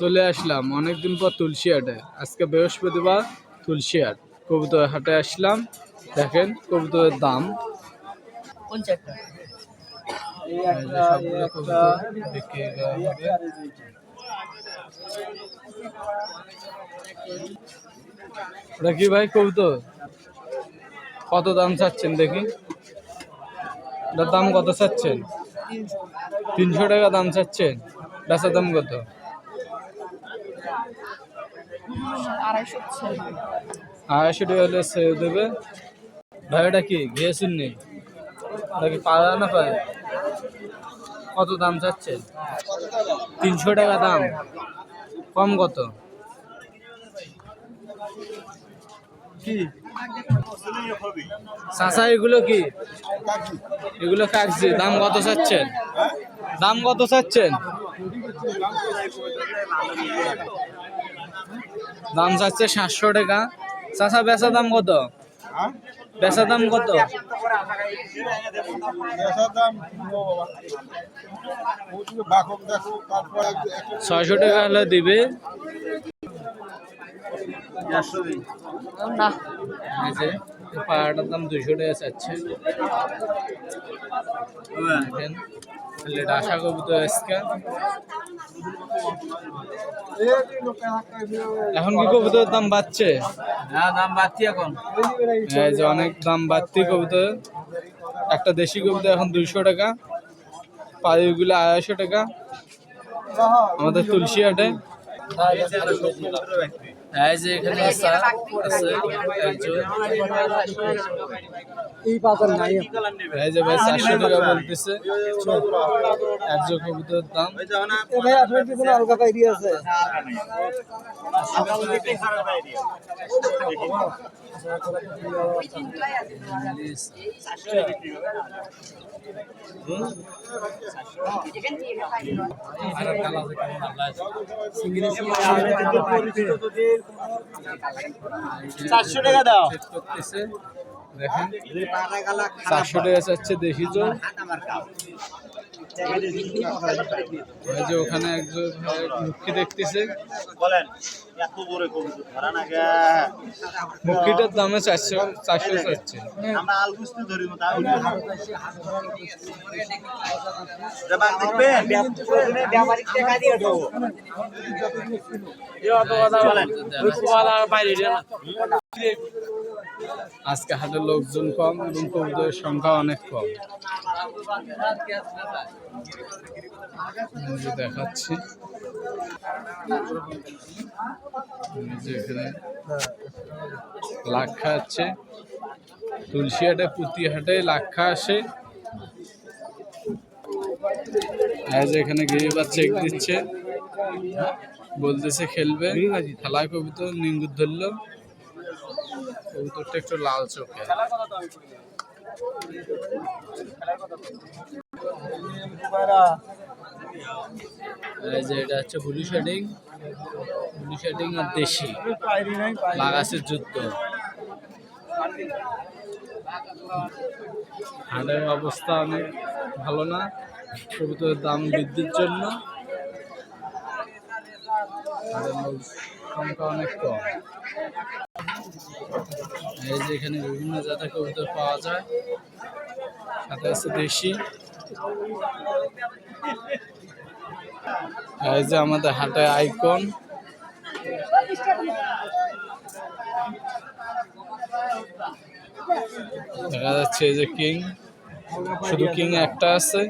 চলে আসলাম। অনেকদিন পর তুলসী হাটে। আজকে বৃহস্পতিবার তুলসী হাট। কবুতর হাটে আসলাম। দেখেন কবুতরের দাম। ওটা কি ভাই কবুতর? কত দাম চাচ্ছেন দেখি? এটার দাম কত চাচ্ছেন? তিনশো টাকা দাম চাচ্ছেন। বেচার দাম কত? আড়াইশো টাকা হলে ছেড়ে দেবে। ভাই ওটা কি ঘিয়েছেন নেই কি পাড়া না পায় কত দাম চাচ্ছে? তিনশো টাকা দাম। কম কত? কি? চাষা এগুলো কি? এগুলো কাটছি দাম কত চাচ্ছেন? দাম কত চাচ্ছেন? দাম চাচ্ছে সাতশো টাকা। চাষা বেচা দাম কত? বেচা দাম কত? ছয়শো টাকা হলে দিবে। না। এই যে এই পাড়াটার দাম দুইশো টাকা চাচ্ছে। আশা করব তো আজকে। এখন কি কবুতরের দাম বাড়ছে? হ্যাঁ দাম বাড়ছে এখন। এই যে অনেক দাম বাড়তি কবুতর একটা দেশি কবুতর এখন দুইশো টাকা পাড়িগুলো আড়াইশো টাকা। আমাদের তুলসী হাটে। এই যে এখানে আছে একজন। এই বাজার নাই। এই যে ভাই চারশো টাকা বলতেছে। একজন কবুতরের দাম। ভাই আপনার কি কোনো আলগা বাইরি আছে? চারশো টাকা দাও। দেখেন চারশো টাকা চাচ্ছে দেখি তো এই যে ওখানে একজন মুখি দেখতেছে। বলেন এত বড় কবুতর ধরা না গে। মুখিটার দামে চারশো চারশো চাচ্ছে। আমরা আজকে হাটের লোকজন কম এবং কবুতরের সংখ্যা অনেক কম। দেখাচ্ছি। এখানে লাক্ষা আছে। তুলসী হাটে পুতি হাটে লাক্ষা আসে। যে এখানে গিরিবার চেক দিচ্ছে। বলতেছে খেলবে। খেলায় কবিতা নিঙ্গুর ধরলো। কবুতরটা একটু লাল চোখে। এই যে এটা হচ্ছে শেডিং। শেডিং আর দেশি। অবস্থা অনেক ভালো না। কবুতরের দাম বৃদ্ধির জন্য। অনেক কম। এই যে এখানে বিভিন্ন জাতের কবুতর পাওয়া যায়। সাথে আছে দেশি। এই যে আমাদের হাটে আইকন। দেখা যাচ্ছে এই যে কিং। শুধু কিং একটা আছে।